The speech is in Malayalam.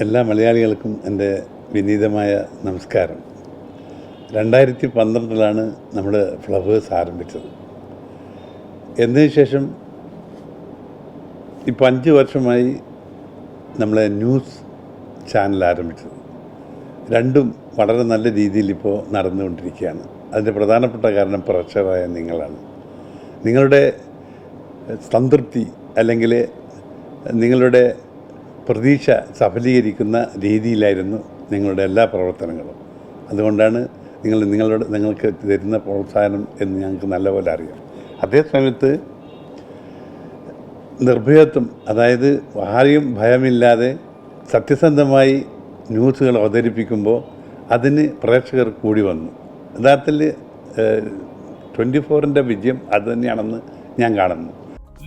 എല്ലാ മലയാളികൾക്കും എന്റെ വിനീതമായ നമസ്കാരം. രണ്ടായിരത്തി പന്ത്രണ്ടിലാണ് നമ്മൾ ഫ്ലവേഴ്സ് ആരംഭിച്ചത്. എന്നതിന് ശേഷം ഇപ്പം അഞ്ച് വർഷമായി നമ്മളെ ന്യൂസ് ചാനൽ ആരംഭിച്ചത്. രണ്ടും വളരെ നല്ല രീതിയിൽ ഇപ്പോൾ നടന്നുകൊണ്ടിരിക്കുകയാണ്. അതിന്റെ പ്രധാനപ്പെട്ട കാരണം പ്രഷറായ നിങ്ങളാണ്. നിങ്ങളുടെ സംതൃപ്തി അല്ലെങ്കിൽ നിങ്ങളുടെ പ്രതീക്ഷ സഫലീകരിക്കുന്ന രീതിയിലായിരുന്നു നിങ്ങളുടെ എല്ലാ പ്രവർത്തനങ്ങളും. അതുകൊണ്ടാണ് നിങ്ങൾ നിങ്ങളുടെ നിങ്ങൾക്ക് തരുന്ന പ്രോത്സാഹനം എന്ന് ഞങ്ങൾക്ക് നല്ലപോലെ അറിയാം. അതേ സമയത്ത് നിർഭയത്വം അതായത് ആരെയും ഭയമില്ലാതെ സത്യസന്ധമായി ന്യൂസുകൾ അവതരിപ്പിക്കുമ്പോൾ അതിന് പ്രേക്ഷകർ കൂടി വന്നു. യഥാർത്ഥത്തിൽ ട്വന്റി ഫോറിന്റെ വിജയം അതുതന്നെയാണെന്ന് ഞാൻ കാണുന്നു.